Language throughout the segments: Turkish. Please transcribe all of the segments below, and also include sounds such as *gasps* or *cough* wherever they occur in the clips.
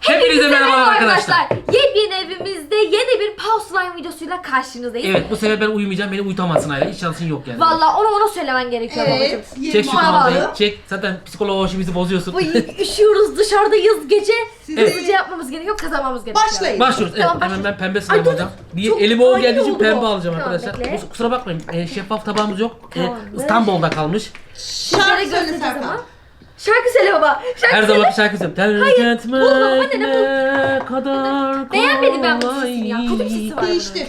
Hepinize merhaba arkadaşlar. Yepyeni evimizde yeni bir Pause Slime videosuyla karşınızdayız. Evet bu sefer ben uyumayacağım beni uyutamazsın hala hiç şansın yok yani. Valla onu ona söylemen gerekiyor babacığım. Evet. Çek şu Bana kumandayı çek zaten psikolog bizi bozuyorsun. Bu üşüyoruz dışarıdayız gece. Evet. Hızlıca yapmamız gerekiyor kazanmamız gerekiyor. Başlayın. Başlıyoruz. Evet, Tamam, hemen ben pembe Ay, dur, alacağım. dur. Diye Çok elime o geldiği için oldu pembe bu. alacağım Tamam, arkadaşlar. bekle. Kus- Kusura bakmayın e, şeffaf tabağımız yok. E, Tamamdır. İstanbul'da kalmış. Şarkı söyle göstereceğiz Serkan. ama. Şarkı söyle baba. Şarkı Her söyle. zamanki şarkı söylüyorum. Terk etmek bulma, bana ne kadar Beğenmedim ben bu sesini ya. Kötü bir sesi var. Değiştir.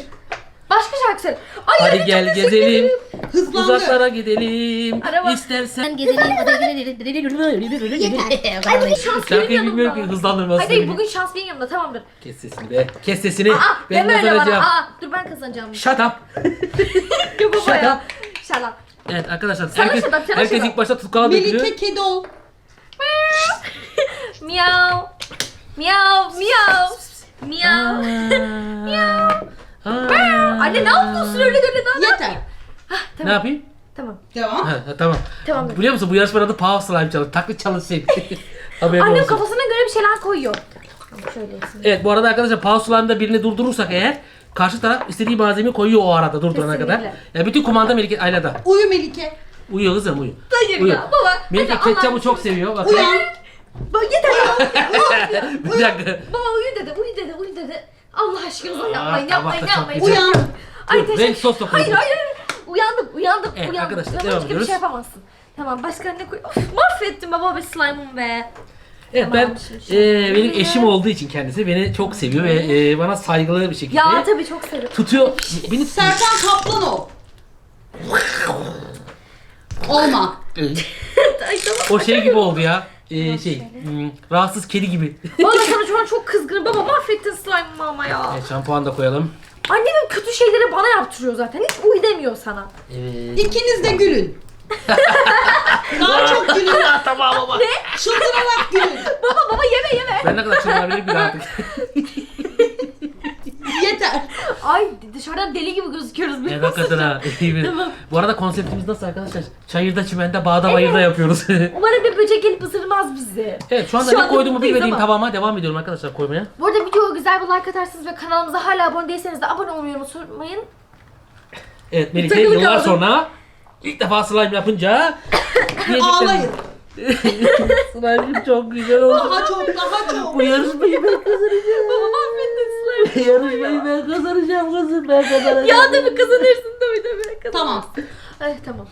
Başka şarkı söyle. Ay Hadi gel gezelim. Hızlandı. Uzaklara gidelim. Araba. İstersen. gezelim. Ay bugün şans benim Şarkıyı bilmiyorum ki yanımda. hızlandırmasını. Hayır bugün şans benim yanımda tamamdır. Kes sesini be. Kes sesini. Aa ben deme öyle bana. kazanacağım. Aa dur ben kazanacağım. Shut up. *laughs* Baba Shut ya. up. Shut up. Evet arkadaşlar Sana herkes, sana herkes ilk başta tutkala dökülüyor. Melike kedi ol. Miyav. Miyav. Miyav. Miyav. *laughs* Anne ne yapıyorsun öyle de öyle daha? Yeter. Ne Tamam. yapayım? Tamam. Devam. Ha, ha, tamam. Tamamdır. Biliyor musun bu yarışmanın adı Power Slime Challenge. Taklit Challenge şey. *laughs* Haberin Annem olsun. kafasına göre bir şeyler koyuyor. Tamam şöyle. Evet bu arada arkadaşlar Power Slime'da birini durdurursak eğer karşı taraf istediği malzemeyi koyuyor o arada durdurana Kesinlikle. kadar. Ya bütün kumanda Melike Ayla'da. Uyu Melike. Uyuyor kızım uyu. Hayır Uyu. ya baba. Melike hadi Allah'ım. çok seviyor. Bakın. Uyan. Baba yeter ya. *laughs* bir dakika. Baba uyu dedi, uyu dedi, uyu dedi. Allah aşkınıza Aa, yapmayın, tamam, yapmayın, yapmayın. Uyan. Ay teşekkür renk sos da Hayır, koydum. hayır, hayır. Uyandım, uyandım, Evet, uyandım. arkadaşlar, devam başka bir ediyoruz. şey yapamazsın. Tamam, başka ne koy? Of, mahvettim baba be slime'ımı be. Evet ben Tamam, şimdi e, benim eşim olduğu için kendisi beni çok seviyor ve e, bana saygılı bir şekilde Ya tabii çok seviyorum. tutuyor. Beni Serkan kaplan ol. Olma. *laughs* Ay tamam. o şey gibi oldu ya. E, şey hmm, rahatsız kedi gibi. Valla sana şu an çok kızgınım. Baba mahvettin slime'ımı ama ya. evet, şampuan da koyalım. Annemin kötü şeyleri bana yaptırıyor zaten. Hiç uy demiyor sana. Evet. İkiniz de gülün. *laughs* Daha çok gülün. tamam baba. Çıldırarak gülün. Baba baba yeme yeme. Ben ne kadar çılgınabilirim bir artık. *laughs* Yeter. Ay dışarıdan deli gibi gözüküyoruz. Evet hakikaten ha. İyi bir- Tamam. Bu arada konseptimiz nasıl arkadaşlar? Çayırda, çimende, bağda, bayırda yapıyoruz. *laughs* Umarım bir böcek gelip ısırmaz bizi. Evet şu anda Şu ne anda koyduğumu mutluyuz bilmediğim ama. tabağıma devam ediyorum arkadaşlar koymaya. Bu arada videoya güzel bir like atarsınız ve kanalımıza hala abone değilseniz de abone olmayı unutmayın. Evet Melike Takılı yıllar kaldım. sonra ilk defa slime yapınca *laughs* diyeceklerim- Ağlayın. *laughs* Slime'im çok güzel oldu. Daha çok daha çok. Bu yarışmayı ben kazanacağım. Yarışmayı ben kazanacağım kızım ben kazanacağım. Ya tabii kazanırsın tabii tabii. Kazan. Tamam. Ay tamam.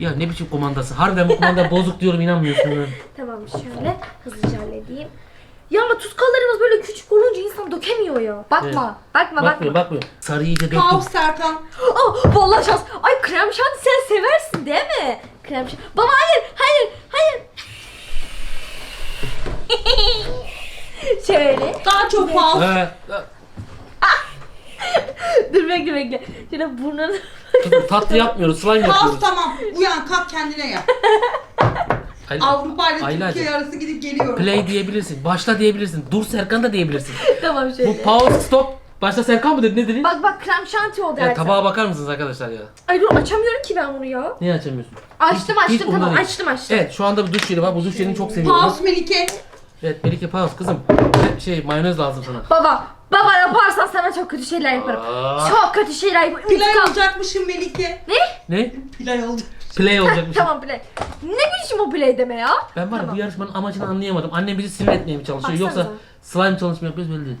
Ya ne biçim kumandası? Harbiden bu kumanda bozuk diyorum inanmıyorsun. *laughs* Tamam şöyle hızlıca halledeyim. Ya ama tutkallarımız böyle küçük olunca insan dökemiyor ya. Bakma. Evet. Bakma Bakmıyor bakma. bakmıyor. Sarı iyice döktüm. Kaos Serkan. Oh, vallahi şans. Ay krem şanti sen seversin değil mi? Krem şanti. Baba hayır, hayır, hayır. *laughs* Şöyle. Daha çok kaos. Ha, *laughs* Dur bekle bekle. Şöyle burnunu. kızım tatlı yapmıyoruz slime Kaos yapıyoruz. tamam. Uyan kalk kendine yap. *laughs* Ayla- Avrupa ile Aylacığım, Türkiye arası gidip geliyorum. Play diyebilirsin. Başla diyebilirsin. Dur Serkan da diyebilirsin. *laughs* tamam şöyle. Bu pause stop. Başta Serkan mı dedi? Ne dedi? Bak bak krem şanti oldu Ya, her tabağa bakar mısınız arkadaşlar ya? Ay dur açamıyorum ki ben bunu ya. Niye açamıyorsun? Açtım Hiç- hiç açtım umurumda tamam değil. açtım açtım. Evet şu anda bir duş jeli var. Bu duş jelini çok seviyorum. Kaos Melike. Evet Melike pause kızım. Şey mayonez lazım sana. Baba, baba yaparsan sana çok kötü şeyler yaparım. Aa. Çok kötü şeyler yaparım. Play İntikam. olacakmışım Melike. Ne? Play olacak. Play *laughs* olacakmış. Tamam play. Ne biçim o play deme ya? Ben var ya Tamam. bu yarışmanın amacını anlayamadım. Annem bizi sinir etmeye mi çalışıyor Baksanıza. yoksa slime çalışma yapıyoruz belli değil.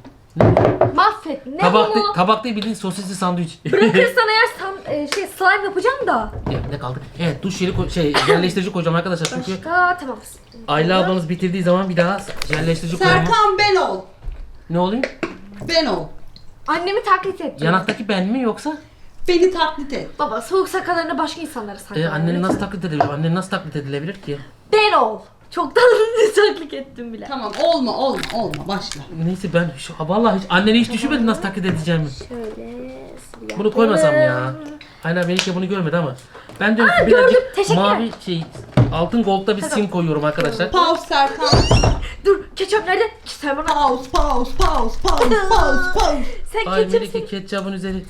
Mahvet. Ne Tabakta, bunu? tabakta bildiğin sosisli sandviç. Bırakırsan eğer sam, e, şey slime yapacağım da. ya, ne kaldı? Evet duş jeli koy- şey yerleştirici koyacağım arkadaşlar çünkü Başka tamam. Ayla ablanız bitirdiği zaman bir daha yerleştirici koyamam. Serkan ben ol. Ne olayım? Ben ol. Annemi taklit et. Yanaktaki ben mi yoksa? Beni taklit et. Baba soğuk sakallarını başka insanlara sakla. E, anneni nasıl taklit edebilir? Annen nasıl taklit edilebilir ki? Ben ol. Çoktan *laughs* taklit ettim bile. Tamam olma olma olma başla. Neyse ben şu, vallahi hiç anneni hiç düşünmedim nasıl taklit edeceğimi. Şöyle. Bunu koymasam ya. Aynen Melike bunu görmedi ama. Ben diyorum ki gördüm. birazcık Teşekkürler. mavi şey altın gold'da bir sim koyuyorum arkadaşlar. Pause Serkan. *laughs* Dur ketçap nerede? Sen bana. Pause pause pause pause pause pause. Sen Ay ketçapsın. Melike ketçabın üzeri.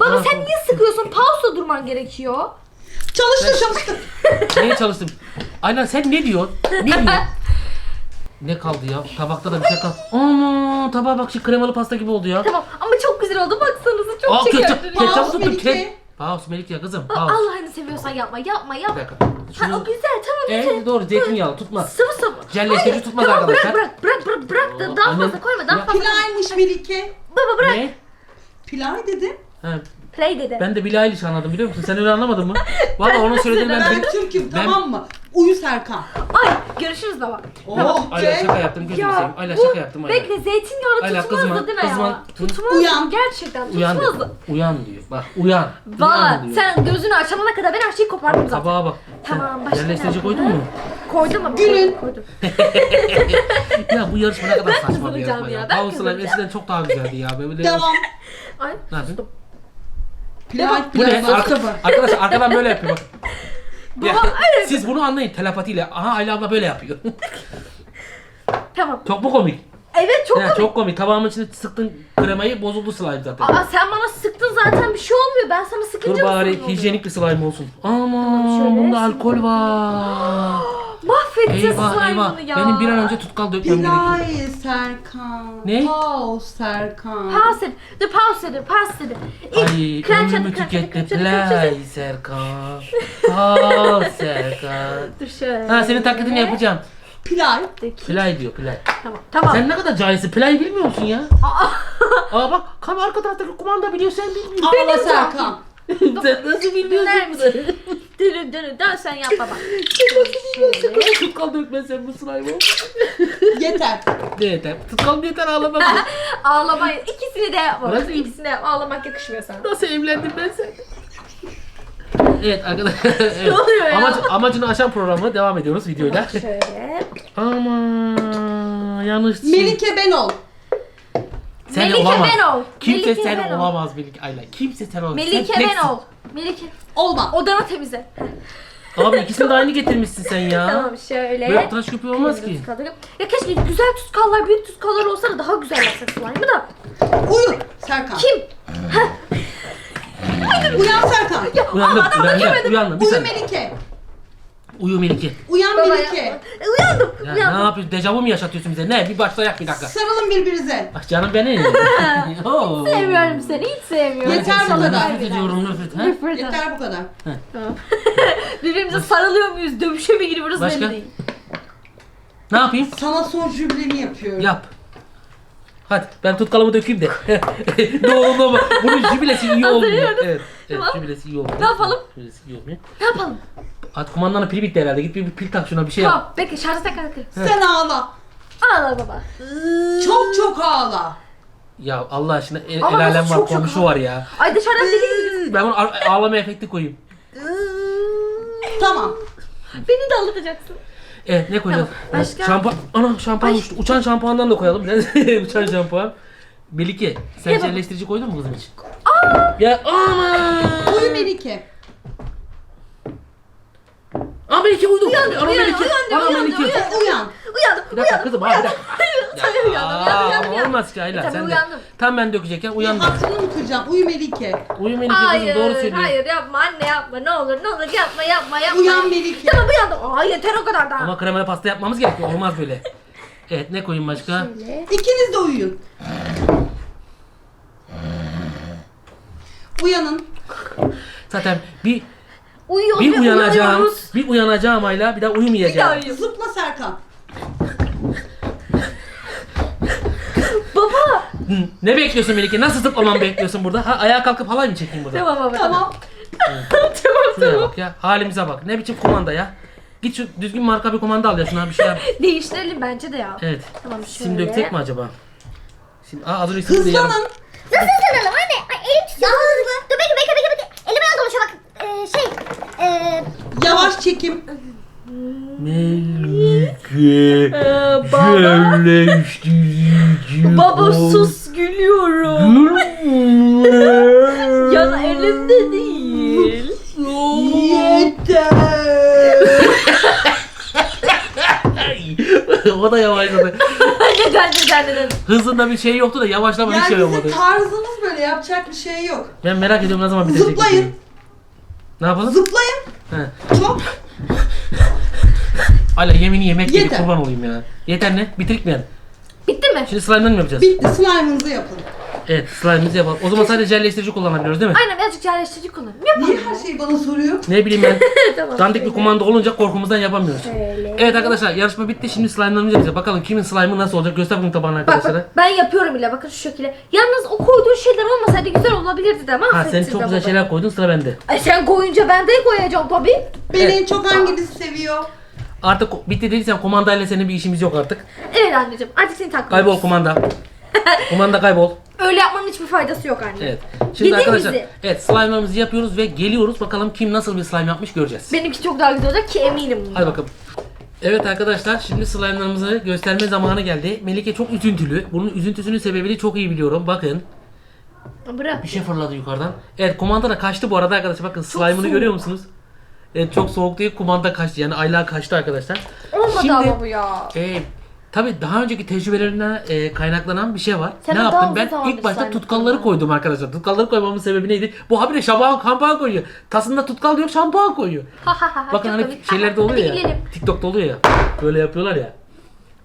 Baba sen niye sıkıyorsun? Pausa durman gerekiyor. Çalıştı çalıştı. Neye çalıştım? *laughs* Aynen sen ne diyorsun? Ne diyorsun? *laughs* Ne kaldı ya? Tabakta da bir şey kaldı. Aman tabağa bak şu kremalı pasta gibi oldu ya. Tamam ama çok güzel oldu baksanıza çok Aa ketçap, şekerli. ketçap tuttum. Melike. Ke Paus Melike kızım. Aa, Paus. Allah'ını seviyorsan yapma yapma Bir yapma. Ha, Şunu... o güzel tamam Evet güzel. doğru zeytinyağlı tutmaz. Sıvı sıvı. Jelleştirici tutmaz tamam, arkadaşlar. Bırak bırak bırak bırak da daha fazla koyma daha Ya- fazla. Pilaymış Melike. Baba bırak. Ne? Pilay dedim. Ha, Play dedi. ben de Billie Eilish anladım biliyor musun? Sen öyle anlamadın mı? Valla onun söylediğini ben... Ben Türk'üm Ben- tamam mı? Uyu Serkan. Ay görüşürüz baba. Oh Ayla şaka yaptım gözümü seveyim. Ayla şaka yaptım Ayla. Bekle zeytinyağlı Ayla, tutmaz kızma, değil mi ya? kızma. Tutmaz Uyan. Gerçekten Uyan diyor. Uyan diyor. Bak uyan. Valla Uyan diyor. sen gözünü açana kadar ben her şeyi kopardım zaten. Tabağa bak. Tamam, başka yerleştirici ne koydun mu? Koydum ama. Gülün. Koydum. *laughs* *laughs* ya bu yarışma ne kadar saçma bir kızılacağım yarışma ya, ya. ben Power Slime eskiden çok daha güzeldi ya. Böyle Devam. Ay. Ne yapayım? Pilay Bu ne? Arka, bak. arkadaşlar arkadan böyle yapıyor bak. *laughs* Ya, siz bunu anlayın telepatiyle. Aha Ayla abla böyle yapıyor. *laughs* Tamam. çok mu komik? Evet çok He, komik. çok komik. Tabağımın içine sıktın kremayı bozuldu slime zaten. Aa sen bana sıktın zaten bir şey olmuyor. Ben sana sıkınca Dur mı bari oluyor? hijyenik bir slime olsun. Aman şöyle. bunda alkol var. *gasps* *gasps* Mahvettin eyvah eyvah. ya. Benim bir an önce tutkal dökmem gerekiyor. Pilay Serkan. Ne? Paus Serkan. Pause it. The pause it. Pause it. Ay ömrümü tüketti. Play Serkan. Aa Serkan. *laughs* Dur şöyle. Ha senin taklidini yapacağım. Pilay. Play diyor play. Tamam. Tamam. Sen ne kadar cahilsin. Play bilmiyor musun ya? Aa bak kam arka taraftaki kumanda biliyor sen bilmiyorsun. Ağla Serkan. Sen nasıl Döner biliyorsun? misin? *laughs* Dönün dönün dön sen yap baba. Şöyle. Tutkal dökmezsen bu slime'ı. Yeter. Yeter. Tutkal yeter ağlamak. *laughs* Ağlamayın. İkisini de yapma. Nasıl? İkisini de yapma. Ağlamak yakışmıyor sana. Nasıl evlendim ben sen? Evet arkadaşlar. *laughs* evet. Ne oluyor ya? Amaç, amacını aşan programı devam ediyoruz videoyla. Şöyle. Ama yanlış. Melike ben ol. Sen Melike olamaz. ben ol. Kimse Melike sen ben ol. olamaz Melike. Ayla. Kimse sen olamaz. Melike sen ben teksin. ol. Melike. Olma. Odanı temizle. Abi ikisini de aynı getirmişsin sen ya. *laughs* Tamam şöyle. Böyle tıraş köpüğü olmaz ki. Tutkalları- Ya keşke güzel tutkallar, büyük tutkallar olsa da daha güzel yapsak slime'ı da. Uyu Serkan. Kim? Uyan Serkan. Ya Uyandım, da uyandım, yemedim. uyandım. Bir Uyu saniye. Melike. Uyu Melike. Uyan Baba Melike. ya. E, Uyandım. Ya uyandım. ne yapıyorsun? Dejavu mu yaşatıyorsun bize? Ne? Bir başlayak bir dakika. Sarılın birbirinize. Bak canım benim. *laughs* *laughs* Oo. Sevmiyorum seni, hiç sevmiyorum. Yeter bu Senden kadar. Nefret ediyorum nefret. Ha? Nefret ederim. Yeter bu kadar. Tamam. *laughs* Birbirimize sarılıyor muyuz, dövüşe mi giriyoruz Başka? belli değil. Ne yapayım? Sana son jübilemi yapıyorum. Yap. Hadi ben tutkalımı dökeyim de. Doğru doğru. Bunun jübilesi iyi olmuyor. Hazırlıyoruz. Evet. Evet Tamam. jübilesi iyi olmuyor. Ne yapalım? Jübilesi iyi olmuyor. Ne yapalım? Hadi kumandanın pili bitti herhalde. Git bir, bir pil tak şuna bir şey yap. Tamam, bekle şarjı tekrar takayım. Sen ağla. Ağla baba. Çok çok ağla. Ya Allah aşkına el, Ama el alem var çok çok komşu var ya. Ay dışarıdan deli gibi. Ben bunu a- ağlama efekti koyayım. Tamam. Beni de ağlatacaksın. Evet ne koyacağız? Tamam, başka? Şampuan. Ana şampuan Ay. uçtu. Uçan şampuandan da koyalım. *laughs* Uçan şampuan. Melike sen bak- jelleştirici koydun mu kızım için? Ya ama. Uyu Melike. Melike uydu. Uyandım, Ana uyandım, Melike. uyandım, Ana uyandım, Melike. uyandım. Uyan. Uyandım, Bir dakika uyandım. kızım ha bir dakika. Tabii uyandım, *laughs* uyandım, uyandım. Aa, uyandım. olmaz ki Ayla E, tabii sen de. uyandım. Tam ben dökecekken uyandım. Aklını mı kıracağım? Uyu Melike. Uyu Melike kızım Hayır, doğru söylüyor. hayır yapma anne yapma ne olur ne olur yapma yapma yapma. Uyan Melike. Tamam uyandım. Aa yeter o kadar daha. Ama kremalı pasta yapmamız gerekiyor. Olmaz böyle. Evet ne koyayım başka? Şöyle. İkiniz de uyuyun. *laughs* Uyanın. Zaten bir Uyuyoruz bir ve uyanacağım. uyanıyoruz. Bir uyanacağım Ayla bir daha Bir daha uyumayacağım. uyuyoruz. Zıpla Serkan. Baba. Ne bekliyorsun Melike? Nasıl zıplamamı bekliyorsun burada? Ha, ayağa kalkıp halay mı çekeyim burada? Tamam baba. Tamam. *laughs* tamam Şuraya tamam. bak ya. Halimize bak. Ne biçim kumanda ya? Git şu düzgün marka bir kumanda al ya şuna bir şey yap. *laughs* Değiştirelim bence de ya. Evet. Tamam şöyle. Sim döksek mi acaba? Sim, aa az önce sim de yarım. Hızlanın. Nasıl ısınalım anne? Ay elim tutuyor. Daha hızlı. Dur bekle bekle bekle. bekle. Elime aldım şu bak. Ee, şey. Ee, Yavaş çekim. Melike. Ee, baba. Yerleştirici. Baba sus gülüyorum. ya elimde değil. Yeter. *laughs* o da yavaşladı. neden neden neden? Hızında bir şey yoktu da yavaşlama hiç Yani şey olmadı. bizim tarzımız böyle yapacak bir şey yok. Ben merak ediyorum ne zaman bitecek. Zıplayın. Ne yapalım? Zıplayın. Çok. Hala yemini yemek gibi Yeter. kurban olayım ya. Yeter ne? Bitirdik mi yani? Bitti mi? Şimdi slime'dan mı yapacağız? Bitti slime'ınızı yapın. Evet slime'ımızı yapalım. O zaman sadece jelleştirici kullanabiliyoruz değil mi? Aynen birazcık yerleştirici kullanalım. Yapalım. Niye her şeyi bana soruyor? Ne bileyim ben. *laughs* tamam. Dandik bir kumanda olunca korkumuzdan yapamıyoruz. Şöyle. Evet arkadaşlar yarışma bitti. Şimdi slime'larımızı yapacağız. Bakalım kimin slime'ı nasıl olacak? Göster bakayım tabağına Bak arkadaşlara. bak ben yapıyorum bile bakın şu şekilde. Yalnız o koyduğun şeyler olmasaydı güzel olabilirdi de ama Ha sen çok güzel baba. şeyler koydun sıra bende. Ay sen koyunca ben de koyacağım tabii. Beni Evet. en çok hanginiz seviyor? Artık bitti dediysen kumandayla senin bir işimiz yok artık. Evet anneciğim artık seni takmıyorum. Kaybol kumanda. *laughs* kumanda kaybol. Öyle yapmanın hiçbir faydası yok anne. Evet. Şimdi Yedin arkadaşlar bizi. evet slime'larımızı yapıyoruz ve geliyoruz. Bakalım kim nasıl bir slime yapmış göreceğiz. Benimki çok daha güzel olacak ki eminim. bundan. Hadi bakalım. Evet arkadaşlar şimdi slime'larımızı gösterme zamanı geldi. Melike çok üzüntülü. Bunun üzüntüsünün sebebini çok iyi biliyorum. Bakın Bırak. bir şey fırladı yukarıdan. Evet kumanda da kaçtı bu arada arkadaşlar. Bakın slime'ını soğuk. görüyor musunuz? Evet çok soğuk değil kumanda kaçtı yani aylağı kaçtı arkadaşlar. Olmadı Şimdi- ama bu ya. Ee, tabii daha önceki tecrübelerinden e, kaynaklanan bir şey var. Sen ne daha yaptım uzun ben? zamandır İlk başta tutkalları koydum arkadaşlar. Tutkalları koymamın sebebi neydi? Bu habire şampuan şampuan koyuyor. Tasında tutkal yok şampuan koyuyor. *laughs* Ha ha ha. Bakın çok hani komik. şeylerde Hadi oluyor ya. gidelim. TikTok'ta oluyor ya. Böyle yapıyorlar ya.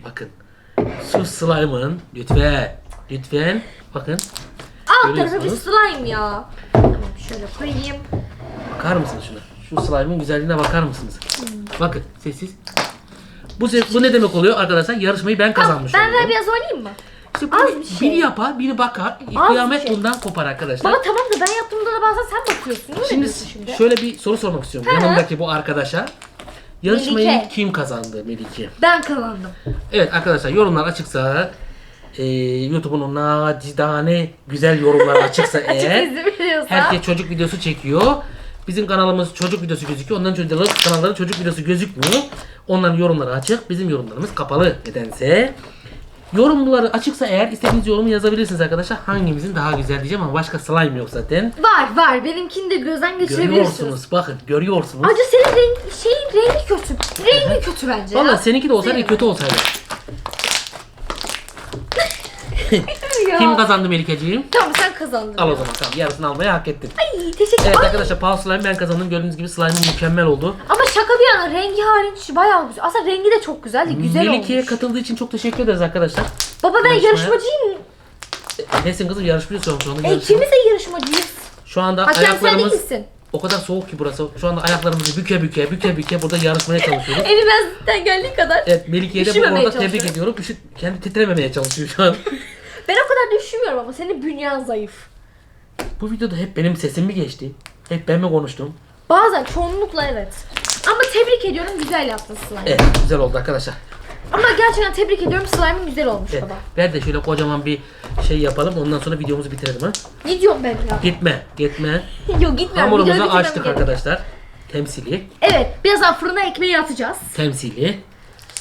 Bakın. Şu slime'ın lütfen lütfen bakın Alt tarafı bir Görüyorsunuz. slime ya. Tamam şöyle koyayım. bakar mısınız şuna? Şu slime'ın güzelliğine bakar mısınız? Hmm. Bakın sessiz. Bu, se- bu ne demek oluyor arkadaşlar? Yarışmayı ben kazanmış Ben oluyorum. de biraz oynayayım mı? İşte Az biri, bir şey. biri yapar, biri bakar. Az Kıyamet şey. bundan kopar arkadaşlar. Baba tamam da ben yaptığımda da bazen sen bakıyorsun. Niye Şimdi, diyorsun şimdi? şöyle bir soru sormak istiyorum. Yanımdaki bu arkadaşa. Yarışmayı Melike. kim kazandı Melike? Ben kazandım. Evet arkadaşlar yorumlar açıksa e, YouTube'un o güzel yorumlar açıksa *laughs* eğer İzin veriyorsa. herkes çocuk videosu çekiyor. Bizim kanalımız çocuk videosu gözüküyor. Onların çocukları kanalların çocuk videosu gözükmüyor. Onların yorumları açık. Bizim yorumlarımız kapalı nedense. Yorumları açıksa eğer istediğiniz yorumu yazabilirsiniz arkadaşlar. Hangimizin daha güzel diyeceğim ama başka slime yok zaten. Var var. Benimkini de gözden geçirebilirsiniz. Görüyorsunuz bakın görüyorsunuz. Ayrıca senin renk, şeyin rengi kötü. Rengi kötü bence ya. Valla seninki de olsaydı Senin. kötü olsaydı. *laughs* Kim kazandı Melikeciğim? Tamam sen kazandın. Al o zaman tamam yarısını almayı hak ettin. Ay teşekkür Evet arkadaşlar Power Slime ben kazandım. Gördüğünüz gibi slime'ım mükemmel oldu. Ama şaka bir yana rengi hariç bayağı güzel. Aslında rengi de çok güzel. Güzel Melike'ye olmuş. katıldığı için çok teşekkür ederiz arkadaşlar. Baba ben Yarışmaya- yarışmacıyım. Nesin kızım an. Şu anda, E, yarışma. ikimiz de yarışmacıyız. Şu anda Hakem sen ayaklarımız misin? o kadar soğuk ki burası. Şu anda ayaklarımızı büke büke büke büke burada yarışmaya çalışıyoruz. *laughs* Elimizden geldiği kadar. Evet Melike'yi de bu Üşümemeye arada tebrik çalışıyorum. ediyorum. Üşü, kendi titrememeye çalışıyor şu an. *laughs* Ben o kadar düşünmüyorum ama senin bünyen zayıf. bu videoda hep benim sesim mi geçti? Hep ben mi konuştum? Bazen çoğunlukla evet. Ama tebrik ediyorum güzel yaptın slime. Evet güzel oldu arkadaşlar. Ama gerçekten tebrik ediyorum slime'ın güzel olmuş Evet, baba. ver de şöyle kocaman bir şey yapalım. Ondan sonra videomuzu bitirelim ha. Ne diyorum ben ya? Gitme, gitme. *laughs* Yok gitmiyorum. Hamurumuzu Videoyu bitirmem açtık gerek. arkadaşlar. Temsili, Evet birazdan fırına ekmeği atacağız. temsili.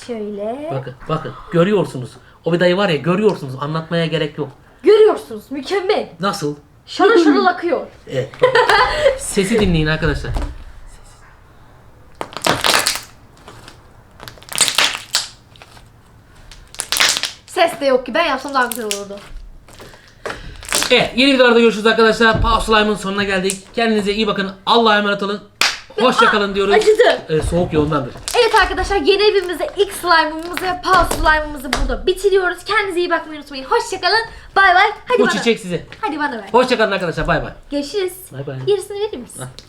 Şöyle. Bakın, bakın. Görüyorsunuz. O bir dayı var ya görüyorsunuz. Anlatmaya gerek yok. Görüyorsunuz mükemmel. Nasıl? Şarıl şarıl akıyor. *laughs* Evet. Sesi dinleyin arkadaşlar. Ses de yok ki ben yapsam daha güzel olurdu. Evet, yeni videolarda görüşürüz arkadaşlar. Power Slime'ın sonuna geldik. Kendinize iyi bakın. Allah'a emanet olun. Hoşçakalın diyoruz. Acıdı. Ee, soğuk yoğundandır. Evet arkadaşlar yeni evimizde ilk slime'ımızı ve pause slime'ımızı burada bitiriyoruz. Kendinize iyi bakmayı unutmayın. Hoşçakalın. Bay bay. Hadi Bu bana. çiçek size. Hadi bana ver. Hoşçakalın arkadaşlar. Bay bay. Görüşürüz. Bay bay. Gerisini verir misin?